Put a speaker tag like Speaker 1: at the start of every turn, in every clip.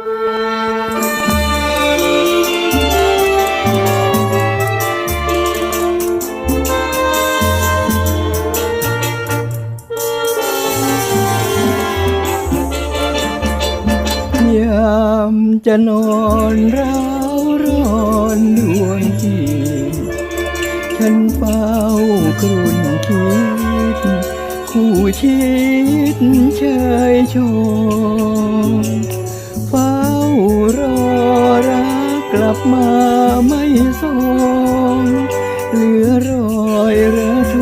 Speaker 1: ยามจะนอนร้าวร้อนดวงจิตฉันเฝ้าครุ่นคิด คู่ชิดเชยชม ลับมาไม่สมเหลือรอยระท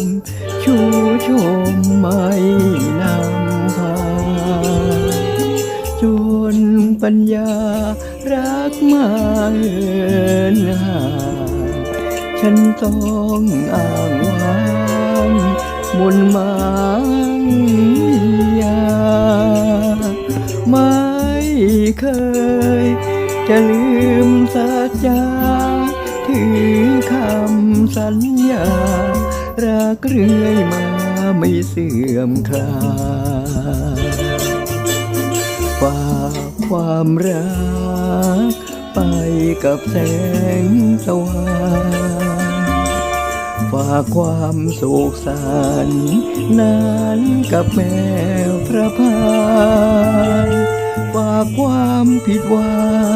Speaker 1: มชูชมไม่นำพาจนปัญญารักมาเหินห่างฉันต้องอ้างว้างมนมางยาไม่เคย จะลืมสัจจาถือคำสัญญา รักเรื่อยมาไม่เสื่อมคลายฝากความรัก ไปกับแสงสว่างฝากความโศกสันนั้นกับแมวพระพายฝากความผิดหวัง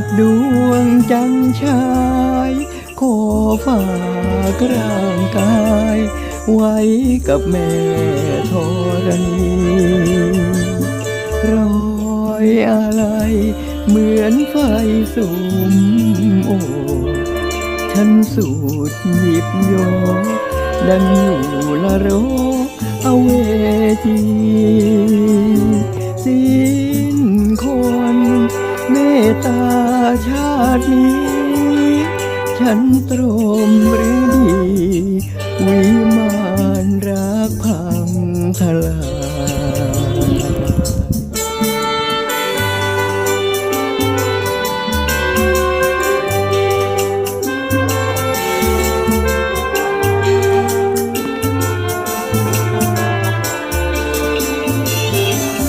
Speaker 1: กับดวงจันทร์ชายขอฝากร่างกาย ไว้กับแม่ธรณีรอยอะไร เหมือนไฟสุมโอฉันสูดหยิบโยกดังอยู่ละโรเอาเวที ตินี้ ฉันตรมหรือดีวิมานรักพังทลาย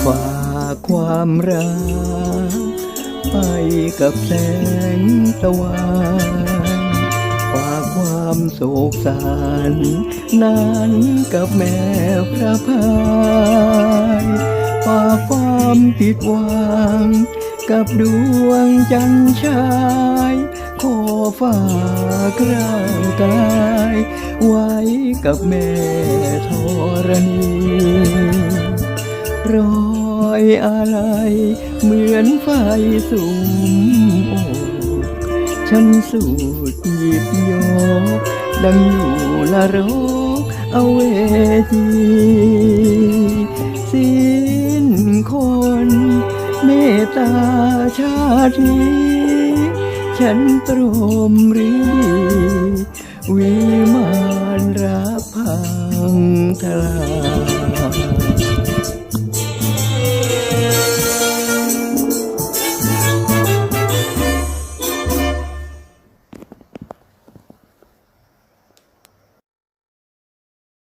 Speaker 1: ฝากความรัก ไปกับแสงตะวันฝากความโศกสันนั้นกับแม่พระพายฝากความผิดหวังกับดวงจันทร์ชายขอฝากร่างกาย ไว้กับแม่ธรณี รอยอะไร เหมือนไฟสุมโอบฉันสูดหยิบยกดังอยู่ละโรกเอาเวทีสิ้นคน เมตตาชาติฉันตรมรีวิมานรักพังทลาย